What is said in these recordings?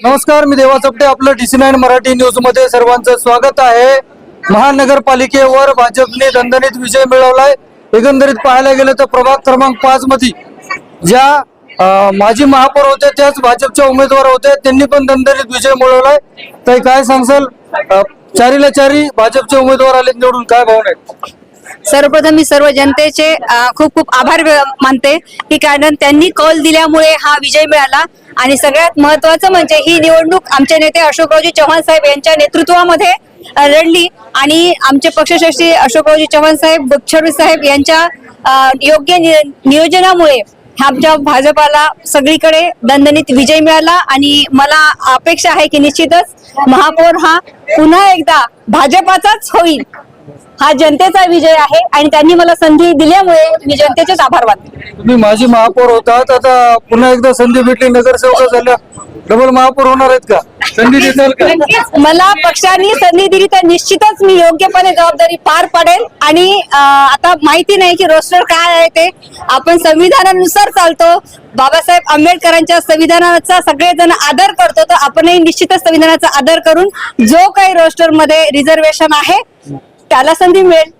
नमस्कार मी देवा चपटे आपलं डी सी नाईन मराठी न्यूजमध्ये सर्वांचं स्वागत आहे. महानगरपालिकेवर भाजपने दणदणीत विजय मिळवलाय. एकंदरीत पाहायला गेलं तर प्रभाग क्रमांक पाच मध्ये ज्या माजी महापौर होत्या त्याच भाजपच्या उमेदवार होत्या त्यांनी पण दणदणीत विजय मिळवलाय. तर काय सांगसाल चारीला चारी भाजपचे उमेदवार आले निवडून काय भावना आहेत? सर्वप्रथम मी सर्व जनतेचे खूप खूप आभार मानते की कारण त्यांनी कौल दिल्यामुळे हा विजय मिळाला. आणि सगळ्यात महत्वाचं म्हणजे ही निवडणूक आमचे नेते अशोकरावजी चव्हाण साहेब यांच्या नेतृत्वामध्ये रडली. आणि आमचे पक्षश्रेष्ठी अशोकरावजी चव्हाण साहेब बुच्छडवी साहेब यांच्या योग्य नियोजनामुळे आमच्या भाजपाला सगळीकडे दणदणीत विजय मिळाला. आणि मला अपेक्षा आहे की निश्चितच महापौर हा पुन्हा एकदा भाजपाचाच होईल. हा जनतेचा विजय आहे आणि त्यांनी मला संधी दिल्यामुळे मी जनतेचेच आभार मानते. तुम्ही माजी महापौर होतात आता पुन्हा एकदा संधी भेटली नगरसेवक झाल्या. डबल महापौर होणार आहेत का? संधी देताल का? मला पक्षाने संधी दिली तर निश्चितच मी योग्यपणे जबाबदारी पार पाडेल आणि आता माहिती नाही की रोस्टर काय आहे ते. आपण संविधानानुसार चालतो. बाबासाहेब आंबेडकरांच्या संविधानाचा सगळेजण आदर करतो तर आपणही निश्चितच संविधानाचा आदर करून जो काही रोस्टरमध्ये रिझर्वेशन आहे त्याला संधी मिळेल.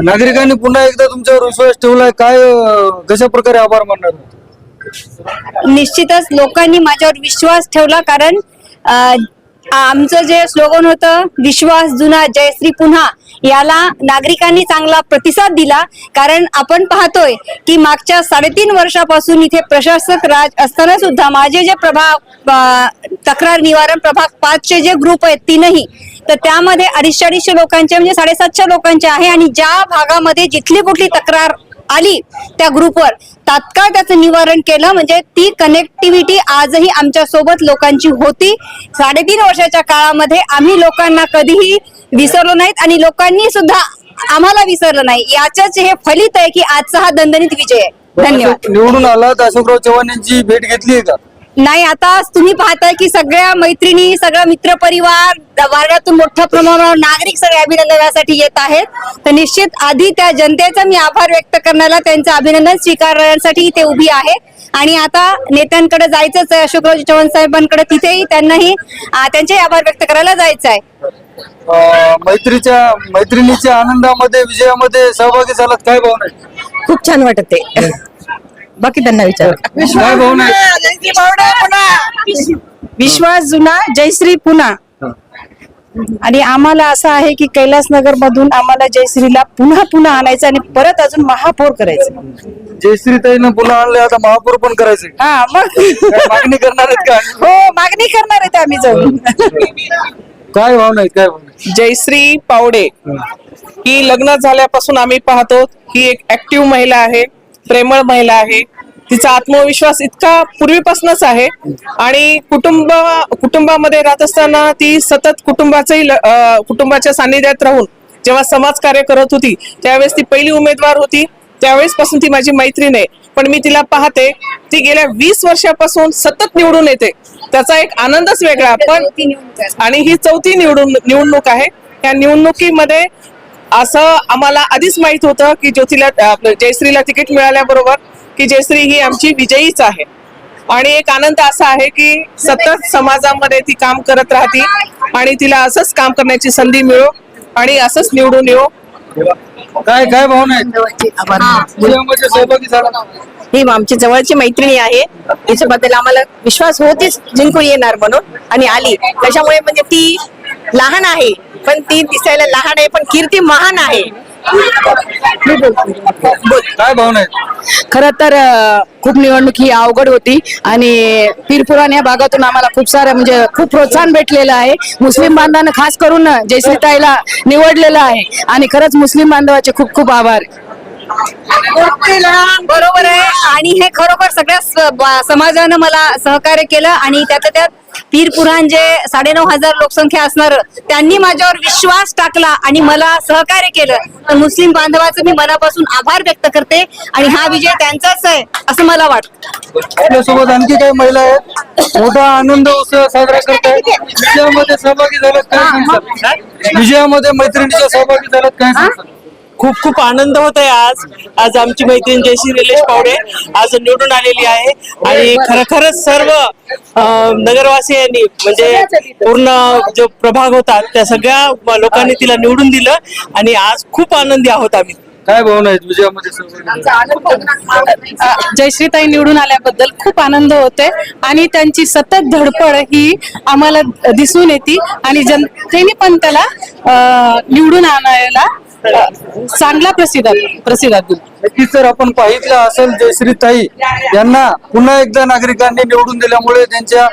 नागरिकांनी पुन्हा एकदा तुमच्यावर विश्वास ठेवलाय काय अं, कशा प्रकारे आभार मानणार निश्चितच लोकांनी माझ्यावर विश्वास ठेवला कारण अं, आमचं जे स्लोगन होतं विश्वास जुना जयश्री पुन्हा याला नागरिकांनी चांगला प्रतिसाद दिला. कारण आपण पाहतोय की मागच्या साडेतीन वर्षापासून इथे प्रशासक राज असताना सुद्धा माझे जे प्रभाग अं, तक्रार निवारण प्रभाग पाचचे जे ग्रुप आहेत तीनही तर त्यामध्ये अडीचशे अडीचशे लोकांचे म्हणजे साडेसातशे लोकांचे आहे. आणि ज्या भागामध्ये जिथली कुठली तक्रार आली त्या ग्रुपवर तात्काळ त्याचं निवारण केलं. म्हणजे ती कनेक्टिव्हिटी आजही आमच्यासोबत लोकांची होती. साडेतीन वर्षाच्या काळामध्ये आम्ही लोकांना कधीही विसरलो नाहीत आणि लोकांनी सुद्धा आम्हाला विसरलं नाही. याचंच हे फलित आहे की आजचा हा दणदणीत विजय आहे. धन्यवाद. निवडून आला अशोकराव चव्हाण यांची भेट घेतली आहे का नाही आता तुम्ही पाहताय की सगळ्या मैत्रिणी सगळा मित्रपरिवार वार्डातून मोठ्या प्रमाणावर नागरिक सगळे अभिनंदनासाठी येत आहेत. तर निश्चित आधी त्या जनतेचा मी आभार व्यक्त करण्याला त्यांचं अभिनंदन स्वीकारण्यासाठी इथे उभी आहे. आणि आता नेत्यांकडे जायचंच आहे अशोकरावजी चव्हाण साहेबांकडे तिथेही त्यांनाही अं, त्यांचेही आभार व्यक्त करायला जायचं आहे मैत्रीच्या मैत्रिणीच्या आनंदामध्ये विजयामध्ये सहभागी झालात काय भावना खूप छान वाटत ते. बाकी त्यांना विचार. काय भावना विश्वास जुना जयश्री पुन्हा. आणि आम्हाला असं आहे की कैलासनगर मधून आम्हाला जयश्रीला पुन्हा पुन्हा आणायचं आणि परत अजून महापौर करायचं. जयश्रीताईनं पुन्हा आणले आता महापौर पण करायचे. हा मग. काय मागणी करणार आहेत का? हो मागणी करणार आहे आम्ही जाऊन. काय भावना आहेत काय भावना आहेत? जयश्री पावडे ही लग्न झाल्यापासून आम्ही पाहतो ही एक ऍक्टिव्ह महिला आहे प्रेमळ महिला आहे. तिचा आत्मविश्वास इतका पूर्वीपासूनच आहे. आणि कुटुंब कुटुंबामध्ये राहत असताना ती सतत कुटुंबाचंही कुटुंबाच्या सान्निध्यात राहून जेव्हा समाजकार्य करत होती त्यावेळेस ती पहिली उमेदवार होती. त्यावेळेस पासून ती माझी मैत्रीण आहे. पण मी तिला पाहते ती गेल्या वीस वर्षापासून सतत निवडून येते. त्याचा एक आनंदच वेगळा. पण आणि ही चौथी निवडून निवडणूक आहे. या निवडणुकीमध्ये असं आम्हाला आधीच माहीत होतं की ज्योतीला जयश्रीला तिकीट मिळाल्याबरोबर की जयश्री ही आमची विजयीच आहे. आणि एक आनंद असा आहे की सतत समाजामध्ये ती काम करत राहते आणि तिला असंच काम करण्याची संधी मिळो आणि असंच निवडून येऊ काय काय भावना ही आमची जवळची मैत्रिणी आहे. तिच्याबद्दल आम्हाला विश्वास होतीच जिंकून येणार म्हणून आणि आली. त्याच्यामुळे म्हणजे ती लहान आहे पण ती दिसायला लहान आहे पण कीर्ती महान आहे. काय भावना आहेत? खरं तर अ, खूप निवडणूक ही अवघड होती आणि पीरपुराण या भागातून आम्हाला खूप सारं म्हणजे खूप प्रोत्साहन भेटलेलं आहे. मुस्लिम बांधवांना खास करून जयश्रीताईला निवडलेलं आहे. आणि खरंच मुस्लिम बांधवाचे खूप खूप आभार. बरोबर आहे. आणि हे खरोखर सगळ्या स- ब- समाजानं मला सहकार्य केलं आणि त्यातल्या त्यात पीर पुराण जे साडेनऊ हजार लोकसंख्या असणार त्यांनी माझ्यावर विश्वास टाकला आणि मला सहकार्य केलं. तर मुस्लिम बांधवाचं मी मनापासून आभार व्यक्त करते आणि हा विजय त्यांचाच आहे असं मला वाटतं. आपल्यासोबत आणखी काही महिला आहेत. मोठा आनंद उत्सव साजरा करतायत विजयामध्ये सहभागी काय सांगसाल? विजयामध्ये मैत्रिणीच्या सहभागी झालात काय सांगसाल? खूप खूप आनंद होत आहे आज. आज आमची मैत्रीण जयश्री निलेश पावडे आज निवडून आलेली आहे. आणि खरोखरच सर्व नगरवासियांनी म्हणजे पूर्ण जो प्रभाग होता त्या सगळ्या लोकांनी तिला निवडून दिलं. आणि आज खूप आनंदी आहोत आम्ही. काय भावना आहेत विजयामध्ये जयश्रीताई निवडून आल्याबद्दल खूप आनंद होते आणि त्यांची सतत धडपड ही आम्हाला दिसून येते. आणि जनतेने पण त्याला अ, निवडून आणायला चांगला प्रसिद्ध प्रसिद्ध नक्कीच जर आपण पाहितलं असेल जयश्री ताई यांना पुन्हा एकदा नागरिकांनी निवडून दिल्यामुळे त्यांच्या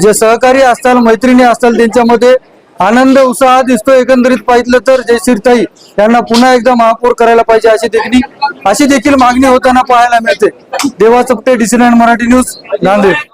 जे सहकारी असतात मैत्रिणी असतात त्यांच्यामध्ये आनंद उत्साह दिसतो एकंदरीत पाहितलं तर जयश्रीताई यांना पुन्हा एकदा महापौर करायला पाहिजे अशी देखील अशी देखील मागणी होताना पाहायला मिळते. देवा चपटे डीसी मराठी न्यूज नांदेड.